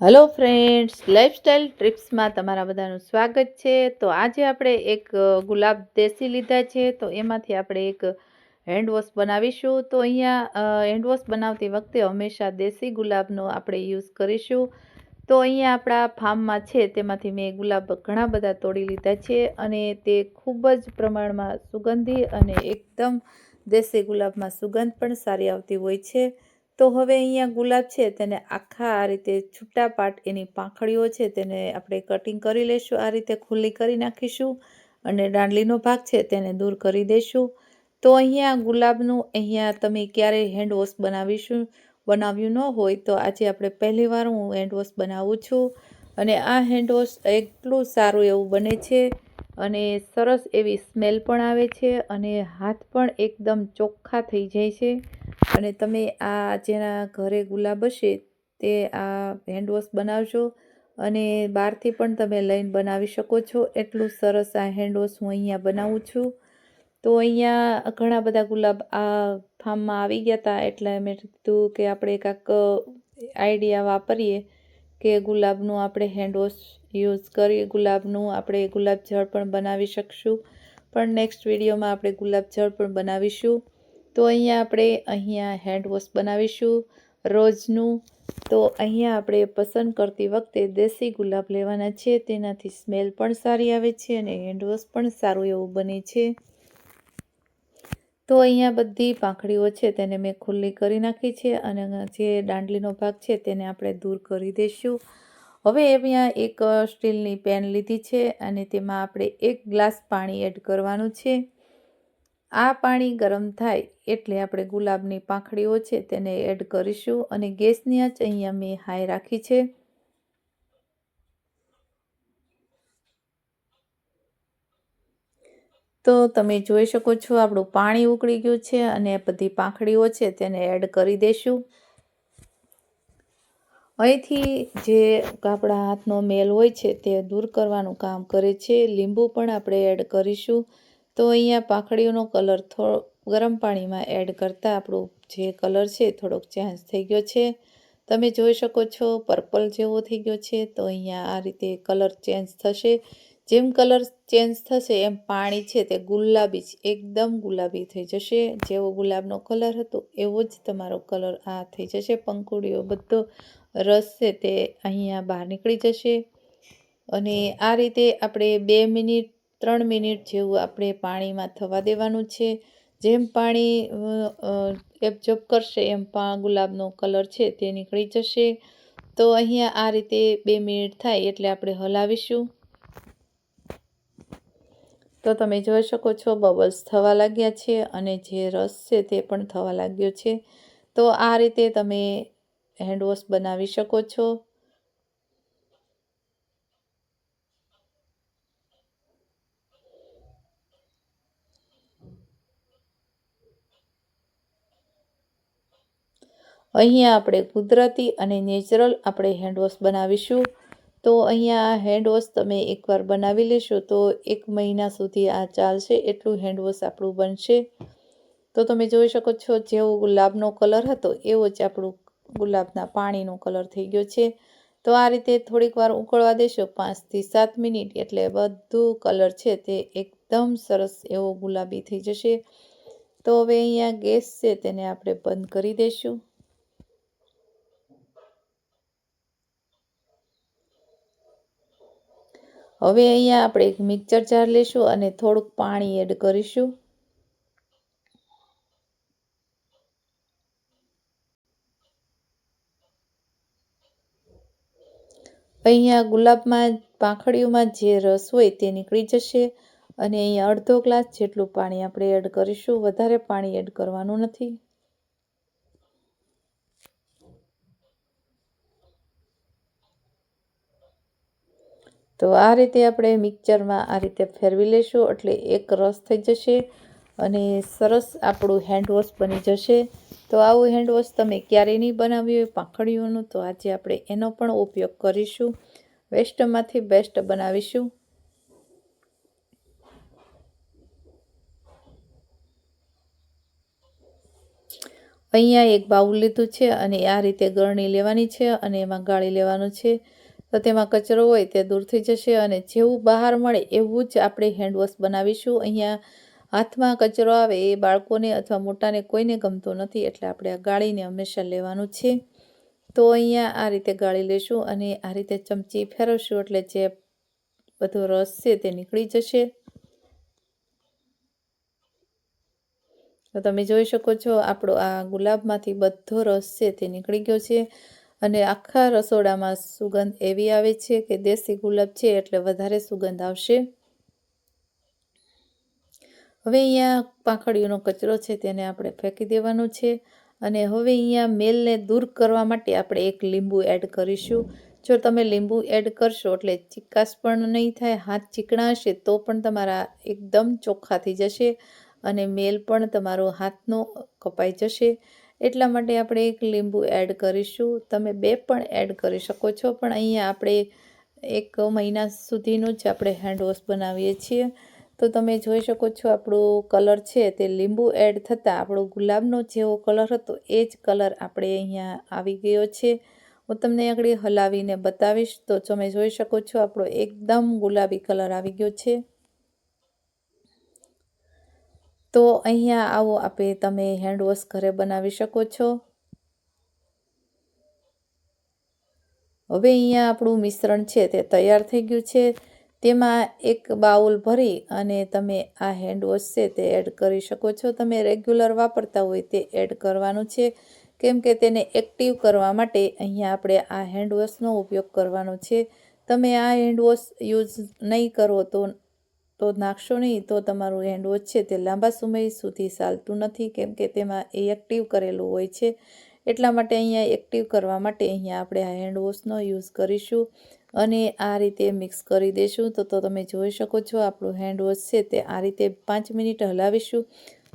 Hello friends lifestyle ટ્રીપ્સમાં તમારા બધાનું સ્વાગત છે. તો આજે આપણે એક ગુલાબ દેશી લીધા છે. તો એમાંથી આપણે એક હેન્ડ વોશ બનાવીશું. તો અહીંયા હેન્ડવોશ બનાવતી વખતે હંમેશા દેશી ગુલાબનો આપણે યુઝ કરીશું. તો અહીંયા આપણા ફાર્મમાં છે, તેમાંથી મેં ગુલાબ ઘણા બધા તોડી લીધા છે અને તે ખૂબ જ પ્રમાણમાં સુગંધી અને એકદમ દેશી ગુલાબમાં સુગંધ પણ સારી આવતી હોય છે. તો હવે અહીંયા ગુલાબ છે, તેને આખા આ રીતે છૂટા પાટ એની પાંખડીઓ છે, તેને આપણે કટિંગ કરી લઈશું આ રીતે ખુલ્લી કરી નાખીશું અને દાંડલીનો ભાગ છે, તેને દૂર કરી દઈશું તો અહીંયા ગુલાબનું અહીંયા તમે ક્યારેય હેન્ડ વોશ બનાવીશું, બનાવ્યું ન હોય તો આજે આપણે પહેલીવાર હું હેન્ડ વોશ બનાવું છું. અને આ હેન્ડ વોશ એટલું સારું એવું બને છે અને સરસ એવી સ્મેલ પણ આવે છે અને હાથ પણ એકદમ ચોખ્ખા થઈ જાય છે. અને તમે આ જેના ઘરે ગુલાબ હશે, તે આ હેન્ડ વોશ બનાવજો અને બહારથી પણ તમે લઈને બનાવી શકો છો. એટલું સરસ આ હેન્ડ વોશ હું અહીંયા બનાવું છું. તો અહીંયા ઘણા બધા ગુલાબ આ ફાર્મમાં આવી ગયા હતા એટલે મેં કીધું કે આપણે કાંક આઈડિયા વાપરીએ કે ગુલાબનું આપણે હેન્ડ વોશ યુઝ કરી ગુલાબનું આપણે ગુલાબ જળ પણ બનાવી શકશું. પણ નેક્સ્ટ વિડીયોમાં આપણે ગુલાબ જળ પણ બનાવીશું. તો અહીંયા આપણે અહીંયા હેન્ડ વોશ બનાવીશું રોજનું. તો અહીંયા આપણે પસંદ કરતી વખતે દેશી ગુલાબ લેવાના છે, તેનાથી સ્મેલ પણ સારી આવે છે અને હેન્ડવોશ પણ સારું એવું બને છે. તો અહીંયા બધી પાંખડીઓ છે તેને મેં ખુલ્લી કરી નાખી છે અને જે દાંડલીનો ભાગ છે તેને આપણે દૂર કરી દઈશું. હવે અહીંયા એક સ્ટીલની પેન લીધી છે અને તેમાં આપણે એક ગ્લાસ પાણી એડ કરવાનું છે. આ પાણી ગરમ થાય એટલે આપણે ગુલાબની પાંખડીઓ છે તેને એડ કરીશું અને ગેસની આંચ અહીંયા મેં હાઈ રાખી છે. તો તમે જોઈ શકો છો આપણું પાણી ઉકળી ગયું છે અને બધી પાંખડીઓ છે તેને એડ કરી દઈશું અહીંથી જે આપણા હાથનો મેલ હોય છે તે દૂર કરવાનું કામ કરે છે. લીંબુ પણ આપણે એડ કરીશું. તો અહીંયા પાંખડીઓનો કલર થોડો ગરમ પાણીમાં એડ કરતાં આપણું જે કલર છે થોડોક ચેન્જ થઈ ગયો છે. તમે જોઈ શકો છો પર્પલ જેવો થઈ ગયો છે, તો અહીંયા આ રીતે કલર ચેન્જ થશે. જેમ કલર ચેન્જ થશે એમ પાણી છે તે ગુલાબી એકદમ ગુલાબી થઈ જશે. જેવો ગુલાબનો કલર હતો એવો જ તમારો કલર આ થઈ જશે. પંખુડીઓ બધો રસ છે તે અહીંયા બહાર નીકળી જશે. અને આ રીતે આપણે બે મિનિટ ત્રણ મિનિટ જેવું આપણે પાણીમાં થવા દેવાનું છે. જેમ પાણી એબ્ઝોર્બ કરશે, એમ પણ ગુલાબનો કલર છે તે નીકળી જશે. તો અહીંયા આ રીતે બે મિનિટ થાય એટલે આપણે હલાવીશું. તો તમે જોઈ શકો છો, બબલ્સ થવા લાગ્યા છે અને જે રસ છે તે પણ થવા લાગ્યો છે. તો આ રીતે તમે હેન્ડવોશ બનાવી શકો છો. અહીંયા આપણે કુદરતી અને નેચરલ આપણે હેન્ડવોશ બનાવીશું. તો અહીંયા હેન્ડવોશ તમે એકવાર બનાવી લેશો તો એક મહિના સુધી આ ચાલશે, એટલું હેન્ડવોશ આપણું બનશે. તો તમે જોઈ શકો છો જેવો ગુલાબનો કલર હતો એવો જ આપણું ગુલાબના પાણીનો કલર થઈ ગયો છે. તો આ રીતે થોડીક વાર ઉકળવા દેશો પાંચથી સાત મિનિટ, એટલે બધું કલર છે તે એકદમ સરસ એવો ગુલાબી થઈ જશે. તો હવે અહીંયા ગેસ છે તેને આપણે બંધ કરી દઈશું હવે અહીંયા આપણે એક મિક્સર જાર લેશું અને થોડુંક પાણી એડ કરીશું. અહીંયા ગુલાબમાં, પાંખડીઓમાં જે રસ હોય તે નીકળી જશે અને અહીંયા અડધો ગ્લાસ જેટલું પાણી આપણે એડ કરીશું. વધારે પાણી એડ કરવાનું નથી. તો આ રીતે આપણે મિક્સરમાં આ રીતે ફેરવી લઈશું એટલે એક રસ થઈ જશે અને સરસ આપણું હેન્ડવોશ બની જશે. તો આવું હેન્ડવોશ તમે ક્યારેય નહીં બનાવ્યું હોય, પાંખડીઓનું, તો આજે આપણે એનો પણ ઉપયોગ કરીશું. વેસ્ટમાંથી બેસ્ટ બનાવીશું. અહીંયા એક બાઉલ લીધું છે અને આ રીતે ગરણી લેવાની છે અને એમાં ગાળી લેવાનું છે. તો તેમાં કચરો હોય તે દૂર થઈ જશે અને જેવું બહાર મળે એવું જ આપણે હેન્ડવોશ બનાવીશું. અહીંયા હાથમાં કચરો આવે એ બાળકોને અથવા મોટાને કોઈને ગમતો નથી એટલે આપણે આ ગાળીને હંમેશા લેવાનું છે. તો અહીંયા આ રીતે ગાળી લેશું અને આ રીતે ચમચી ફેરવશું એટલે જે બધો રસ છે તે નીકળી જશે. તો તમે જોઈ શકો છો આપણો આ ગુલાબમાંથી બધો રસ છે તે નીકળી ગયો છે. અને આખા રસોડામાં સુગંધ એવી આવે છે કે દેશી ગુલાબ છે એટલે વધારે સુગંધ આવશે. હવે અહીંયા પાંખડીઓનો કચરો છે તેને આપણે ફેંકી દેવાનો છે અને હવે અહીંયા મેલને દૂર કરવા માટે આપણે એક લીંબુ એડ કરીશું. જો તમે લીંબુ એડ કરશો એટલે ચીકાશ પણ નહીં થાય, હાથ ચીકણા હશે તો પણ તમારા એકદમ ચોખ્ખા થઈ જશે અને મેલ પણ તમારો હાથનો કપાઈ જશે. એટલા માટે આપણે એક લીંબુ એડ કરીશું. તમે બે પણ એડ કરી શકો છો, પણ અહીંયા આપણે એક મહિના સુધીનું જ આપણે હેન્ડવોશ બનાવીએ છીએ. તો તમે જોઈ શકો છો આપણો કલર છે તે લીંબુ એડ થતાં આપણો ગુલાબનો જેવો કલર હતો એ જ કલર આપણે અહીંયા આવી ગયો છે. હું તમને આગળ હલાવીને બતાવીશ, તો તમે જોઈ શકો છો આપણો એકદમ ગુલાબી કલર આવી ગયો છે. તો અહીંયા આવો આપે તમે હેન્ડવોશ ઘરે બનાવી શકો છો. હવે અહીંયા આપણું મિશ્રણ છે તે તૈયાર થઈ ગયું છે. તેમાં એક બાઉલ ભરી અને તમે આ હેન્ડવોશ છે તે એડ કરી શકો છો. તમે રેગ્યુલર વાપરતા હોય તે એડ કરવાનું છે. કેમ કે તેને એક્ટિવ કરવા માટે અહીંયા આપણે આ હેન્ડવોશનો ઉપયોગ કરવાનો છે. તમે આ હેન્ડવોશ યુઝ નહીં કરો તો તો નાખશો નહીં તો તમારું હેન્ડવોશ છે તે લાંબા સમય સુધી ચાલતું નથી, કેમ કે તેમાં એ એક્ટિવ કરેલું હોય છે. એટલા માટે અહીંયા એક્ટિવ કરવા માટે અહીંયા આપણે આ હેન્ડવોશનો યુઝ કરીશું અને આ રીતે મિક્સ કરી દઈશું. તો તો તમે જોઈ શકો છો આપણું હેન્ડવોશ છે તે આ રીતે પાંચ મિનિટ હલાવીશું.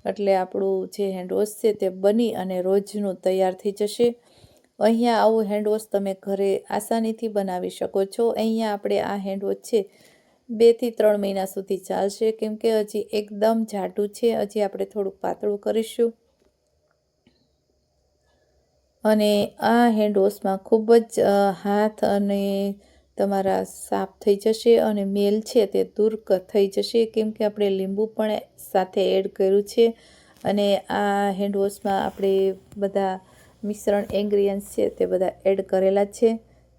એટલે આપણું જે હેન્ડવોશ છે તે બની અને રોજનું તૈયાર થઈ જશે. અહીંયા આવું હેન્ડવોશ તમે ઘરે આસાનીથી બનાવી શકો છો. અહીંયા આપણે આ હેન્ડવોશ છે બેથી ત્રણ મહિના સુધી ચાલશે, કેમ કે હજી એકદમ જાડું છે, હજી આપણે થોડુંક પાતળું કરીશું. અને આ હેન્ડવોશમાં ખૂબ જ હાથ અને તમારા સાફ થઈ જશે અને મેલ છે તે દૂર થઈ જશે, કેમ કે આપણે લીંબુ પણ સાથે એડ કર્યું છે. અને આ હેન્ડવોશમાં આપણે બધા મિશ્રણ ઇન્ગ્રીડિયન્ટ્સ છે તે બધા એડ કરેલા છે.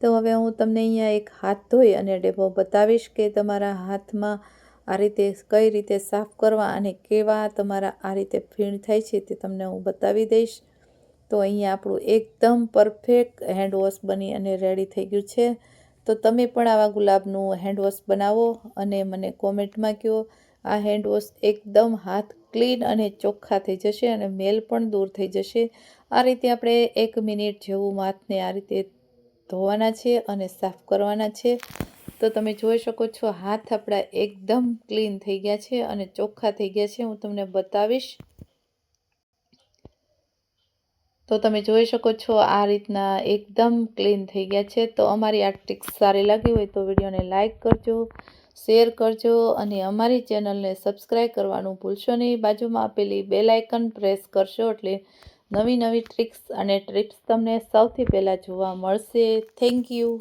તો હવે હું તમને અહીંયા એક હાથ ધોઈ અને ડેમો બતાવીશ કે તમારા હાથમાં આ રીતે કઈ રીતે સાફ કરવા અને કેવા તમારા આ રીતે ફીણ થાય છે તે તમને હું બતાવી દઈશ. તો અહીંયા આપણું એકદમ પરફેક્ટ હેન્ડવોશ બની અને રેડી થઈ ગયું છે. તો તમે પણ આવા ગુલાબનું હેન્ડવોશ બનાવો અને મને કોમેન્ટમાં કહો, આ હેન્ડવોશ એકદમ હાથ ક્લીન અને ચોખ્ખા થઈ જશે અને મેલ પણ દૂર થઈ જશે. આ રીતે આપણે એક મિનિટ જેવું હાથને આ રીતે ધોવાના છે અને સાફ કરવાના છે. તો તમે જોઈ શકો છો, હાથ આપણા એકદમ ક્લીન થઈ ગયા છે અને ચોખ્ખા થઈ ગયા છે. હું તમને બતાવીશ. તો તમે જોઈ શકો છો, આ રીતના એકદમ ક્લીન થઈ ગયા છે. તો અમારી આ ટ્રીક્સ સારી લાગી હોય તો વિડીયોને લાઇક કરજો, શેર કરજો અને અમારી ચેનલને સબસ્ક્રાઈબ કરવાનું ભૂલશો નહીં. બાજુમાં આપેલી બેલાઇકન પ્રેસ કરશો એટલે નવી નવી ટ્રિક્સ અને ટ્રીપ્સ તમને સૌથી પહેલાં જોવા મળશે. Thank you